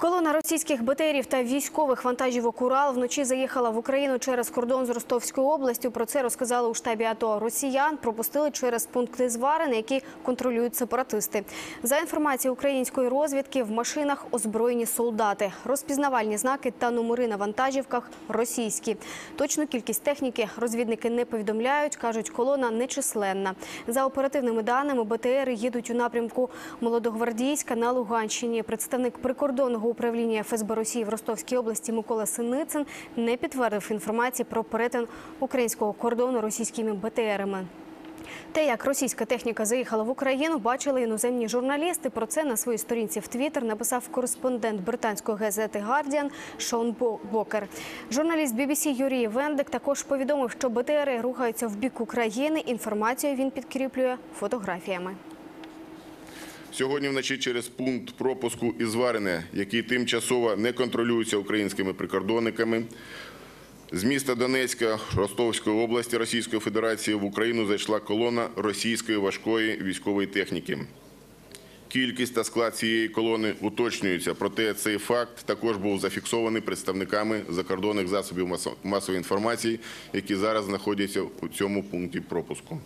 Колона російських БТРів та військових вантажівок Урал вночі заїхала в Україну через кордон з Ростовською областю. Про це розказали у штабі АТО. Росіян пропустили через пункти зварини, які контролюють сепаратисти. За інформацією української розвідки, в машинах озброєні солдати. Розпізнавальні знаки та номери на вантажівках російські. Точну кількість техніки розвідники не повідомляють. кажуть, колона нечисленна. За оперативними даними, БТРи їдуть у напрямку Молодогвардійська на Луганщині. Представник прикордонного управління ФСБ Росії в Ростовській області Микола Синицин не підтвердив інформації про перетин українського кордону російськими БТРами. Те, як російська техніка заїхала в Україну, бачили іноземні журналісти. Про це на своїй сторінці в Твіттер написав кореспондент британської газети «Гардіан» Шон Бо- Бокер. Журналіст BBC Юрій Вендик також повідомив, що БТРи рухаються в бік України. Інформацію він підкріплює фотографіями. Сьогодні вночі через пункт пропуску Ізварине, який тимчасово не контролюється українськими прикордонниками, з міста Донецька Ростовської області Російської Федерації в Україну зайшла колона російської важкої військової техніки. Кількість та склад цієї колони уточнюються, проте цей факт також був зафіксований представниками закордонних засобів масової інформації, які зараз знаходяться у цьому пункті пропуску.